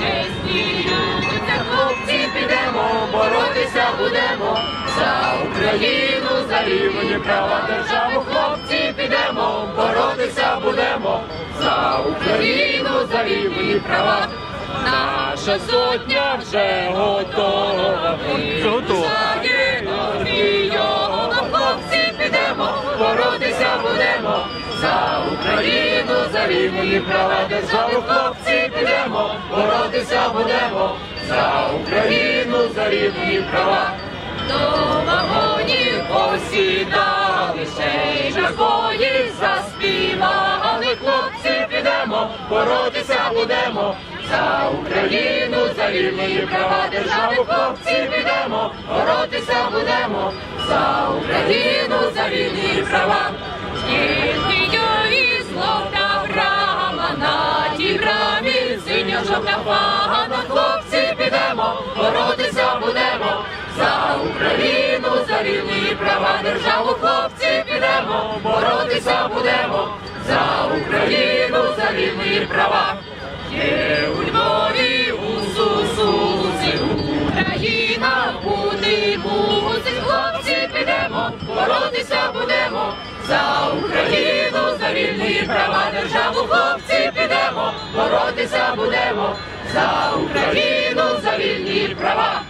Чесні люди, хлопці, підемо, боротися будемо за Україну, за рівні права державу, хлопці, підемо, боротися будемо за Україну, за рівні права. Наша сотня вже готова. Готова. Хлопці підемо, боротися будемо за за рівні права державу, хлопці підемо, боротися будемо за Україну, за рівні права. До вагонів посідали, ще й жаркої заспівали, хлопці підемо, боротися будемо за Україну, за рівні права державу, хлопці підемо, боротися будемо за Україну, за рівні права. Синьо жовта хлопці підемо, боротися будемо. За Україну, за рівні права державу, хлопці підемо, боротися будемо. За Україну, за рівні права. Є у Львові, у Сусуці, Україна, буде мусить, хлопці підемо, боротися будемо. За Україну, за вільні права державу, боротися будемо за Україну, за вільні права.